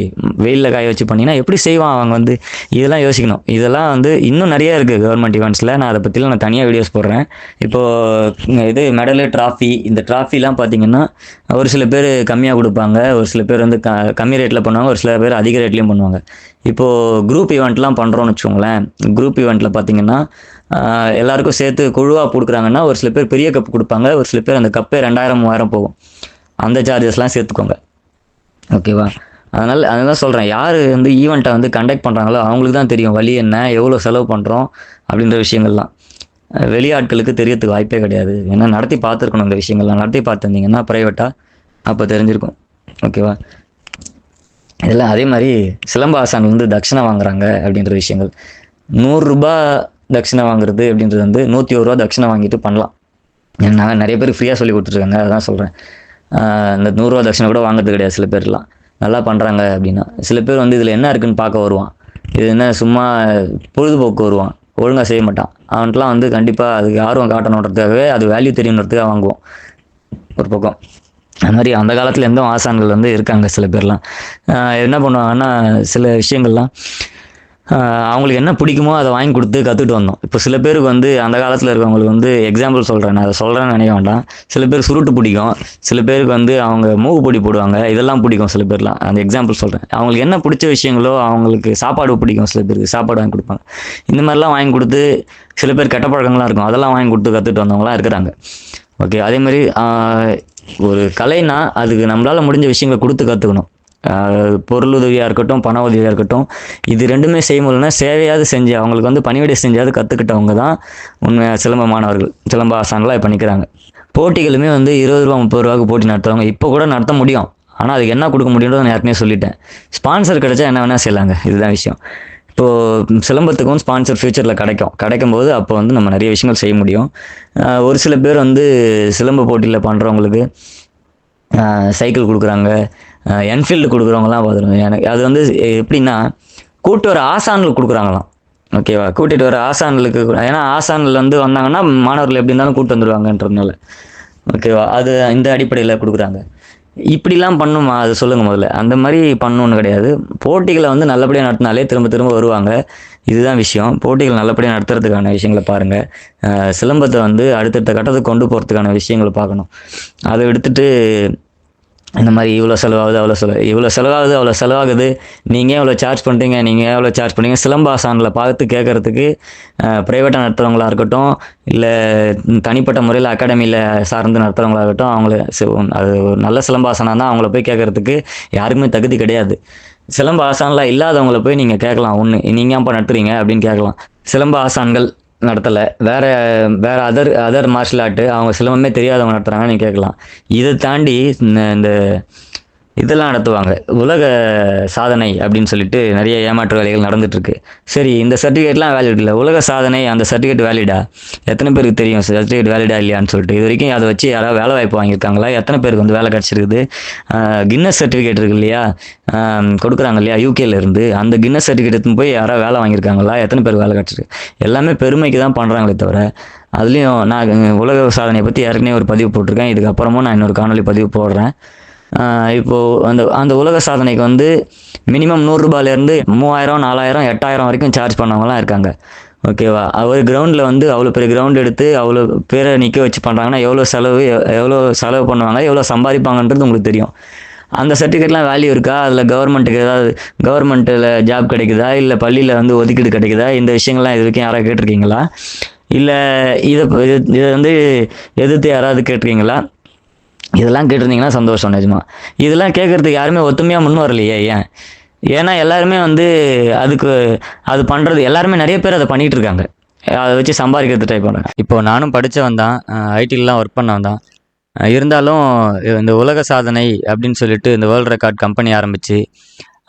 வெயிலில் காய வச்சு பண்ணிங்கன்னா எப்படி செய்வான் அவங்க வந்து? இதெல்லாம் யோசிக்கணும். இதெல்லாம் வந்து இன்னும் நிறைய இருக்குது கவர்மெண்ட் ஈவெண்ட்ஸில் நான் அதை பற்றிலாம் நான் தனியாக வீடியோஸ் போடுறேன். இப்போது இது மெடலு ட்ராஃபி இந்த ட்ராஃபிலாம் பார்த்தீங்கன்னா ஒரு சில பேர் கம்மியாக கொடுப்பாங்க ஒரு சில பேர் வந்து க கம்மி ரேட்டில் பண்ணுவாங்க ஒரு சில பேர் அதிக ரேட்லேயும் பண்ணுவாங்க. இப்போது குரூப் ஈவெண்ட்லாம் பண்ணுறோன்னு வச்சுக்கோங்களேன் குரூப் ஈவெண்ட்டில் பார்த்தீங்கன்னா எல்லாருக்கும் சேர்த்து குழுவாக கொடுக்குறாங்கன்னா ஒரு சில பேர் பெரிய கப் கொடுப்பாங்க ஒரு சில பேர் அந்த கப்பே ரெண்டாயிரம் மூவாயிரம் போகும். அந்த சார்ஜஸ்லாம் சேர்த்துக்கோங்க. ஓகேவா அதனால் அதுதான் சொல்கிறேன் யார் வந்து ஈவெண்ட்டை வந்து கண்டக்ட் பண்ணுறாங்களோ அவங்களுக்கு தான் தெரியும் வழி என்ன எவ்வளோ செலவு பண்ணுறோம் அப்படின்ற விஷயங்கள்லாம். வெளியாட்களுக்கு தெரியறதுக்கு வாய்ப்பே கிடையாது. ஏன்னா நடத்தி பார்த்துருக்கணும் இந்த விஷயங்கள்லாம். நடத்தி பார்த்துருந்தீங்கன்னா ப்ரைவேட்டாக அப்போ தெரிஞ்சிருக்கும். ஓகேவா இதெல்லாம் அதே மாதிரி சிலம்பாசான் வந்து தட்சிணை வாங்குறாங்க அப்படின்ற விஷயங்கள். நூறுரூபா தட்சிணை வாங்குறது அப்படின்றது வந்து நூற்றி ஒரு ரூபா தட்சிணை வாங்கிட்டு பண்ணலாம். ஏன்னா நான் நிறைய பேர் ஃப்ரீயாக சொல்லி கொடுத்துருக்காங்க. அதான் சொல்கிறேன் இந்த நூறுரூவா தட்சிணை கூட வாங்குறது கிடையாது சில பேர்லாம். நல்லா பண்ணுறாங்க அப்படின்னா. சில பேர் வந்து இதில் என்ன இருக்குன்னு பார்க்க வருவான். இது என்ன சும்மா பொழுதுபோக்கு வருவான். ஒழுங்காக செய்ய மாட்டான். அவன்ட்டுலாம் வந்து கண்டிப்பாக அதுக்கு ஆர்வம் காட்டணுன்றதுக்காகவே அது வேல்யூ தெரியணுன்றதுக்காக வாங்குவோம். ஒரு பக்கம். அது மாதிரி அந்த காலத்தில் எந்த ஆசான்கள் வந்து இருக்காங்க சில பேர்லாம். என்ன பண்ணுவாங்கன்னா சில விஷயங்கள்லாம் அவங்களுக்கு என்ன பிடிக்குமோ அதை வாங்கி கொடுத்து கற்றுட்டு வந்தோம். இப்போ சில பேருக்கு வந்து அந்த காலத்தில் இருக்கவங்களுக்கு வந்து எக்ஸாம்பிள் சொல்கிறேன் நான் அதை சொல்கிறேன்னு நினைக்க வேண்டாம். சில பேர் சுருட்டு பிடிக்கும். சில பேருக்கு வந்து அவங்க மூக்கு பொடி போடுவாங்க. இதெல்லாம் பிடிக்கும் சில பேர்லாம். அந்த எக்ஸாம்பிள் சொல்கிறேன் அவங்களுக்கு என்ன பிடிச்ச விஷயங்களோ அவங்களுக்கு சாப்பாடு பிடிக்கும் சில பேருக்கு. சாப்பாடு வாங்கி கொடுப்பாங்க. இந்த மாதிரிலாம் வாங்கி கொடுத்து சில பேர் கெட்ட பழக்கங்கள்லாம் இருக்கும். அதெல்லாம் வாங்கி கொடுத்து கற்றுட்டு வந்தவங்களாம் இருக்கிறாங்க. ஓகே அதே மாதிரி ஒரு கலைனா அதுக்கு நம்மளால் முடிஞ்ச விஷயங்களை கொடுத்து கற்றுக்கணும் பொருள் உதவியாக இருக்கட்டும் பண உதவியாக இருக்கட்டும் இது ரெண்டுமே செய்ய முடியலன்னா சேவையாவது செஞ்சு அவங்களுக்கு வந்து பணிவிடை செஞ்சாவது கற்றுக்கிட்டவங்க தான் உண்மை சிலம்ப மாணவர்கள் சிலம்ப ஆசான்லாம் இப்போ நிற்கிறாங்க போட்டிகளுமே வந்து இருபது ரூபா முப்பது ரூபாய்க்கு போட்டி நடத்துறவங்க இப்போ கூட நடத்த முடியும். ஆனால் அதுக்கு என்ன கொடுக்க முடியும்னு நான் ஏற்கனவே சொல்லிட்டேன். ஸ்பான்சர் கிடைச்சா என்ன வேணால் செய்யலாங்க. இதுதான் விஷயம். இப்போது சிலம்பத்துக்கும் ஸ்பான்சர் ஃப்யூச்சரில் கிடைக்கும் கிடைக்கும். போது அப்போ வந்து நம்ம நிறைய விஷயங்கள் செய்ய முடியும். ஒரு சில பேர் வந்து சிலம்ப போட்டியில் பண்ணுறவங்களுக்கு சைக்கிள் கொடுக்குறாங்க. என்ஃபீல்டு கொடுக்குறவங்கலாம் பார்த்துருங்க. எனக்கு அது வந்து எப்படின்னா கூட்டு வர ஆசான்களுக்கு கொடுக்குறாங்களாம். ஓகேவா கூட்டிகிட்டு வர ஆசான்களுக்கு ஏன்னா ஆசான்கள் வந்து வந்தாங்கன்னா மாணவர்கள் எப்படி இருந்தாலும் கூட்டு வந்துடுவாங்கன்றதுனால ஓகேவா அது இந்த அடிப்படையில் கொடுக்குறாங்க. இப்படிலாம் பண்ணுமா? அது சொல்லுங்கள் முதல்ல. அந்த மாதிரி பண்ணணும்னு கிடையாது. போட்டிகளை வந்து நல்லபடியாக நடத்தினாலே திரும்ப திரும்ப வருவாங்க. இதுதான் விஷயம். போட்டிகள் நல்லபடியாக நடத்துறதுக்கான விஷயங்களை பாருங்கள் சிலம்பத்தை வந்து அடுத்தடுத்த கட்டத்துக்கு கொண்டு போகிறதுக்கான விஷயங்களை பார்க்கணும். அதை எடுத்துகிட்டு இந்த மாதிரி இவ்வளோ செலவாகுது அவ்வளோ செலவு இவ்வளோ செலவாகுது அவ்வளோ செலவாகுது. நீங்கள் எவ்வளோ சார்ஜ் பண்ணுறீங்க நீங்கள் எவ்வளோ சார்ஜ் பண்ணுறீங்க சிலம்பாசானில் பார்த்து கேட்குறதுக்கு ப்ரைவேட்டாக நடத்துகிறவங்களா இருக்கட்டும் இல்லை தனிப்பட்ட முறையில் அகாடமியில் சார்ந்து நடத்துகிறவங்களா இருக்கட்டும் அவங்கள அது ஒரு நல்ல சிலம்பாசனாக தான் அவங்கள போய் கேட்குறதுக்கு யாருக்குமே தகுதி கிடையாது. சிலம்ப ஆசான்லாம் இல்லாதவங்கள போய் நீங்கள் கேட்கலாம். ஒன்று நீங்கள் ஏன்ப்பா நடத்துறீங்க? அப்படின்னு கேட்கலாம். சிலம்ப ஆசான்கள் நடத்தலை. வேற வேற அதர் அதர் மார்ஷல் ஆர்ட்டு அவங்க சிலம்பமே தெரியாதவங்க நடத்துகிறாங்கன்னு நீங்கள் கேட்கலாம் இதை தாண்டி இந்த இந்த இதெல்லாம் நடத்துவாங்க. உலக சாதனை அப்படின்னு சொல்லிட்டு நிறைய ஏமாற்று வேலைகள் நடந்துட்டுருக்கு. சரி இந்த சர்டிஃபிகேட்லாம் வேலிட் இல்லை. உலக சாதனை அந்த சர்டிஃபிகேட் வேலிடா எத்தனை பேருக்கு தெரியும்? சர்டிஃபிகேட் வேலிடா இல்லையான்னு சொல்லிட்டு. இது வரைக்கும் அதை வச்சு யாராவது வேலை வாய்ப்பு வாங்கியிருக்காங்களா? எத்தனை பேருக்கு வந்து வேலை கிடச்சிருக்குது? கின்னஸ் சர்டிஃபிகேட் இருக்கு இல்லையா? கொடுக்குறாங்க இல்லையா? யூகேல இருந்து. அந்த கின்னஸ் சர்டிஃபிகேட் எடுத்துன்னு போய் யாராவது வேலை வாங்கியிருக்காங்களா? எத்தனை பேர் வேலை கிடச்சிருக்கு? எல்லாமே பெருமைக்கு தான் பண்ணுறாங்களே தவிர அதுலேயும் நான் உலக சாதனையை பற்றி ஏற்கனவே ஒரு பதிவு போட்டிருக்கேன். இதுக்கப்புறமும் நான் இன்னொரு காணொலி பதிவு போடுறேன். இப்போது அந்த அந்த உலக சாதனைக்கு வந்து மினிமம் நூறுரூபாலேருந்து மூவாயிரம் நாலாயிரம் எட்டாயிரம் வரைக்கும் சார்ஜ் பண்ணவங்களாம் இருக்காங்க. ஓகேவா அவர் கிரவுண்டில் வந்து அவ்வளோ பெரிய கிரவுண்ட் எடுத்து அவ்வளோ பேரை நிற்க வச்சு பண்ணுறாங்கன்னா எவ்வளோ செலவு எவ்வளோ செலவு பண்ணுவாங்க எவ்வளோ சம்பாதிப்பாங்கன்றது உங்களுக்கு தெரியும். அந்த சர்டிஃபிகேட்லாம் வேல்யூ இருக்கா? அதில் கவர்மெண்ட்டுக்கு ஏதாவது கவர்மெண்ட்டில் ஜாப் கிடைக்குதா? இல்லை பள்ளியில் வந்து ஒதுக்கீடு கிடைக்குதா? இந்த விஷயங்கள்லாம் இது வரைக்கும் யாராவது கேட்டிருக்கீங்களா? இல்லை இதை இது- இதை வந்து எதிர்த்து யாராவது கேட்டிருக்கீங்களா? இதெல்லாம் கேட்டிருந்தீங்கன்னா சந்தோஷம் நிஜமா. இதெல்லாம் கேட்கறதுக்கு யாருமே ஒத்துமையாக முன் வரலையே ஏன்? ஏன்னா எல்லாருமே வந்து அதுக்கு அது பண்ணுறது எல்லாருமே நிறைய பேர் அதை பண்ணிகிட்டு இருக்காங்க. அதை வச்சு சம்பாதிக்கிறது ட்ரை பண்ணுறாங்க இப்போ நானும் படித்தவன் தான் ஐடிலலாம் ஒர்க் பண்ணவன் தான். இருந்தாலும் இந்த உலக சாதனை அப்படின்னு சொல்லிட்டு இந்த வேர்ல்டு ரெக்கார்ட் கம்பெனி ஆரம்பித்து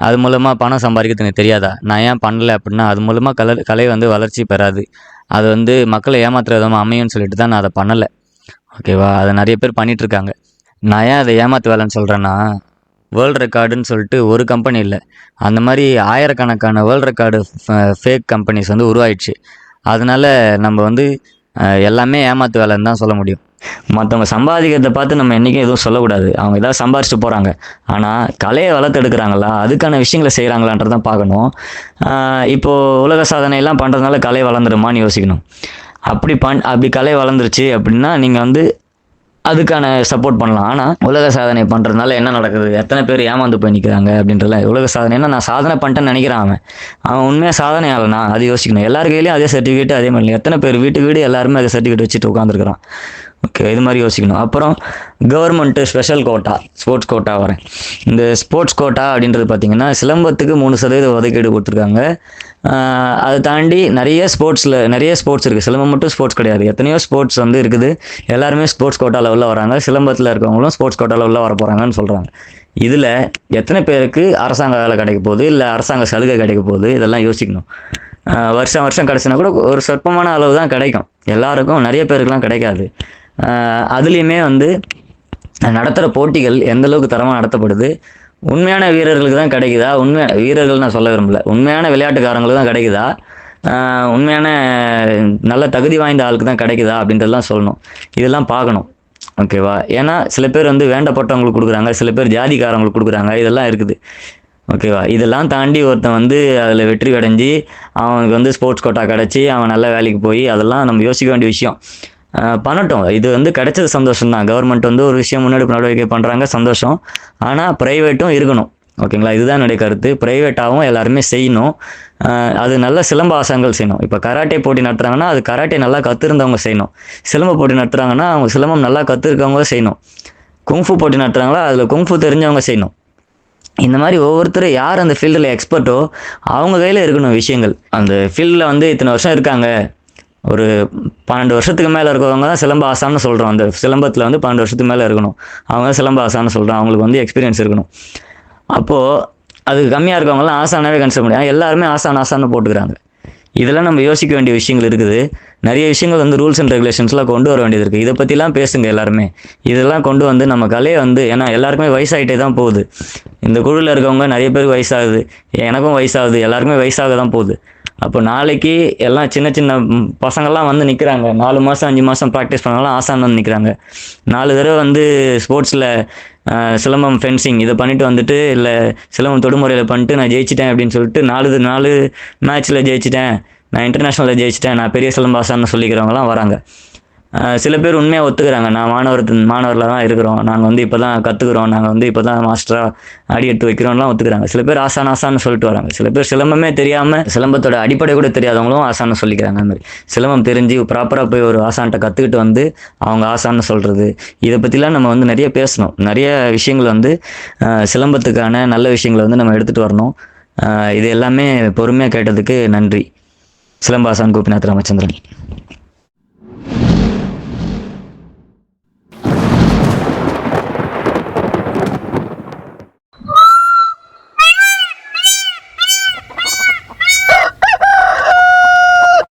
அது மூலமாக பணம் சம்பாதிக்கிறது எனக்கு தெரியாதா? நான் ஏன் பண்ணலை அப்படின்னா அது மூலமாக கலை கலை வந்து வளர்ச்சி பெறாது. அது வந்து மக்களை ஏமாத்துற விதமாக அமையும்னு சொல்லிட்டு தான் நான் அதை பண்ணலை. ஓகேவா? அதை நிறைய பேர் பண்ணிகிட்ருக்காங்க இருக்காங்க. நான் ஏன் அதை ஏமாத்து வேலைன்னு சொல்கிறேன்னா வேர்ல்டு ரெக்கார்டுன்னு சொல்லிட்டு ஒரு கம்பெனி இல்லை. அந்த மாதிரி ஆயிரக்கணக்கான வேர்ல்டு ரெக்கார்டு ஃபேக் கம்பெனிஸ் வந்து உருவாயிடுச்சு. அதனால நம்ம வந்து எல்லாமே ஏமாத்து வேலைன்னு தான் சொல்ல முடியும். மற்றவங்க சம்பாதிக்கிறத பார்த்து நம்ம என்றைக்கும் எதுவும் சொல்லக்கூடாது. அவங்க ஏதாவது சம்பாரிச்சிட்டு போகிறாங்க ஆனால் கலையை வளர்த்தெடுக்கிறாங்களா அதுக்கான விஷயங்களை செய்கிறாங்களான்றதான் பார்க்கணும். இப்போது இப்போ உலக சாதனையெல்லாம் பண்ணுறதுனால கலை வளர்ந்துருமான்னு யோசிக்கணும். அப்படி பண் அப்படி கலை வளர்ந்துருச்சு அப்படின்னா நீங்கள் வந்து அதுக்கான சப்போர்ட் பண்ணலாம். ஆனால் உலக சாதனை பண்ணுறதுனால என்ன நடக்குது? எத்தனை பேர் ஏமாந்து போய் நிற்கிறாங்க அப்படின்றல உலக சாதனைன்னா நான் சாதனை பண்ணிட்டேன்னு நினைக்கிறான் அவன். அவன் உண்மையாக சாதனை ஆகலனா அது யோசிக்கணும். எல்லார் கையிலையும் அதே சர்டிஃபிகேட் அதே மாதிரி எத்தனை பேர் வீட்டுக்கு வீடு எல்லாருமே அதே சர்டிஃபிகேட் வச்சுட்டு உட்காந்துருக்குறான் ஓகே இது மாதிரி யோசிக்கணும். அப்புறம் government special quota sports quota வரேன். இந்த ஸ்போர்ட்ஸ் கோட்டா அப்படின்றது பார்த்தீங்கன்னா சிலம்பத்துக்கு மூணு சதவீத ஒதுக்கீடு கொடுத்துருக்காங்க. அதை தாண்டி நிறைய ஸ்போர்ட்ஸில் நிறைய ஸ்போர்ட்ஸ் இருக்குது சிலம்பம் மட்டும் ஸ்போர்ட்ஸ் கிடையாது. எத்தனையோ ஸ்போர்ட்ஸ் வந்து இருக்குது. எல்லாருமே ஸ்போர்ட்ஸ் கோட்டா லெவலில் வராங்க. சிலம்பத்தில் இருக்கவங்களும் ஸ்போர்ட்ஸ் கோட்டா லெவலில் வர போகிறாங்கன்னு சொல்கிறாங்க இதில் எத்தனை பேருக்கு அரசாங்க வேலை கிடைக்க போகுது? இல்லை அரசாங்க சலுகை கிடைக்க போகுது? இதெல்லாம் யோசிக்கணும். வருஷம் வருஷம் கிடச்சினா கூட ஒரு சொற்பமான அளவு தான் கிடைக்கும். எல்லாருக்கும் நிறைய பேருக்குலாம் கிடைக்காது. அதுலேயுமே வந்து நடத்துகிற போட்டிகள் எந்த அளவுக்கு தரமாக நடத்தப்படுது? உண்மையான வீரர்களுக்கு தான் கிடைக்குதா? உண்மை வீரர்கள் நான் சொல்ல விரும்பல. உண்மையான விளையாட்டுக்காரங்களுக்கு தான் கிடைக்குதா? உண்மையான நல்ல தகுதி வாய்ந்த ஆளுக்கு தான் கிடைக்குதா? அப்படின்றதெல்லாம் சொல்லணும். இதெல்லாம் பார்க்கணும். ஓகேவா? ஏன்னா சில பேர் வந்து வேண்டப்பட்டவங்களுக்கு கொடுக்குறாங்க சில பேர் ஜாதிக்காரங்களுக்கு கொடுக்குறாங்க. இதெல்லாம் இருக்குது. ஓகேவா? இதெல்லாம் தாண்டி ஒருத்தன் வந்து அதில் வெற்றி அடைஞ்சு அவனுக்கு வந்து ஸ்போர்ட்ஸ் கோட்டா கிடச்சி அவன் நல்ல வேலைக்கு போய் அதெல்லாம் நம்ம யோசிக்க வேண்டிய விஷயம். பண்ணட்டும். இது வந்து கிடைச்சது சந்தோஷம் தான் கவர்மெண்ட் வந்து ஒரு விஷயம் முன்னெடுப்பு நடவடிக்கை பண்ணுறாங்க சந்தோஷம். ஆனால் ப்ரைவேட்டும் இருக்கணும். ஓகேங்களா இதுதான் என்னுடைய கருத்து. ப்ரைவேட்டாகவும் எல்லாருமே செய்யணும். அது நல்ல சிலம்ப ஆசங்கள் செய்யணும். இப்போ கராட்டே போட்டி நடத்துகிறாங்கன்னா அது கராட்டே நல்லா கற்றுருந்தவங்க செய்யணும். சிலம்ப போட்டி நடத்துகிறாங்கன்னா அவங்க சிலம்பம் நல்லா கற்றுருக்கவங்க செய்யணும். குங்ஃபு போட்டி நடத்துகிறாங்களா அதில் குங்ஃபு தெரிஞ்சவங்க செய்யணும். இந்த மாதிரி ஒவ்வொருத்தரும் யார் அந்த ஃபீல்டில் எக்ஸ்பர்ட்டோ அவங்க கையில் இருக்கணும் விஷயங்கள். அந்த ஃபீல்டில் வந்து இத்தனை வருஷம் இருக்காங்க. ஒரு பன்னெண்டு வருஷத்துக்கு மேலே இருக்கிறவங்க தான் சிலம்ப ஆசான்னு சொல்கிறோம் அந்த சிலம்பத்தில் வந்து பன்னெண்டு வருஷத்துக்கு மேலே இருக்கணும். அவங்க தான் சிலம்ப ஆசான்னு சொல்கிறோம் அவங்களுக்கு வந்து எக்ஸ்பீரியன்ஸ் இருக்கணும். அப்போது அது கம்மியாக இருக்கவங்கலாம் ஆசானாகவே கன்சிடர் முடியும் எல்லாருமே ஆசான் ஆசான்னு போட்டுக்கிறாங்க. இதெல்லாம் நம்ம யோசிக்க வேண்டிய விஷயங்கள் இருக்குது. நிறைய விஷயங்கள் வந்து ரூல்ஸ் அண்ட் ரெகுலேஷன்ஸ்லாம் கொண்டு வர வேண்டியது இருக்குது இதை பற்றிலாம் பேசுங்க எல்லாருமே. இதெல்லாம் கொண்டு வந்து நம்ம கலையை வந்து ஏன்னா எல்லாருக்குமே வயசாகிட்டே தான் போகுது. இந்த குழுவில் இருக்கவங்க நிறைய பேருக்கு வயசாகுது. எனக்கும் வயசாகுது. எல்லாருக்குமே வயசாக தான் போகுது. அப்போ நாளைக்கு எல்லாம் சின்ன சின்ன பசங்கள்லாம் வந்து நிற்கிறாங்க நாலு மாதம் அஞ்சு மாதம் ப்ராக்டிஸ் பண்ணாலும் ஆசான் வந்து நிற்கிறாங்க நாலு தடவை வந்து ஸ்போர்ட்ஸில் சிலம்பம் ஃபென்சிங் இதை பண்ணிட்டு வந்துட்டு இல்லை சிலம்பம் தொடுமுறையில் பண்ணிட்டு நான் ஜெயிச்சிட்டேன் அப்படின்னு சொல்லிட்டு நாலு நாலு மேட்ச்சில் ஜெயிச்சிட்டேன். நான் இன்டர்நேஷ்னலில் ஜெயிச்சிட்டேன். நான் பெரிய சிலம்பாசான்னு சொல்லிக்கிறவங்களாம் வராங்க. சில பேர் உண்மையாக ஒத்துக்கிறாங்க. நான் மாணவர் மாணவரில் தான் இருக்கிறோம். நாங்கள் வந்து இப்போ தான் கற்றுக்குறோம் நாங்கள் வந்து இப்போ தான் மாஸ்டராக அடி எடுத்து வைக்கிறோம்லாம் ஒத்துக்கிறாங்க. சில பேர் ஆசான் ஆசான்னு சொல்லிட்டு வராங்க. சில பேர் சிலம்பமே தெரியாமல் சிலம்பத்தோட அடிப்படை கூட தெரியாதவங்களும் ஆசான்னு சொல்லிக்கிறாங்க. அந்த மாதிரி சிலம்பம் தெரிஞ்சு ப்ராப்பராக போய் ஒரு ஆசான்கிட்ட கற்றுக்கிட்டு வந்து அவங்க ஆசான்னு சொல்கிறது இதை பற்றிலாம் நம்ம வந்து நிறைய பேசணும். நிறைய விஷயங்கள் வந்து சிலம்பத்துக்கான நல்ல விஷயங்களை வந்து நம்ம எடுத்துகிட்டு வரணும். இது எல்லாமே பொறுமையாக கேட்டதுக்கு நன்றி. சிலம்பாசான் கோபிநாத் ராமச்சந்திரன்.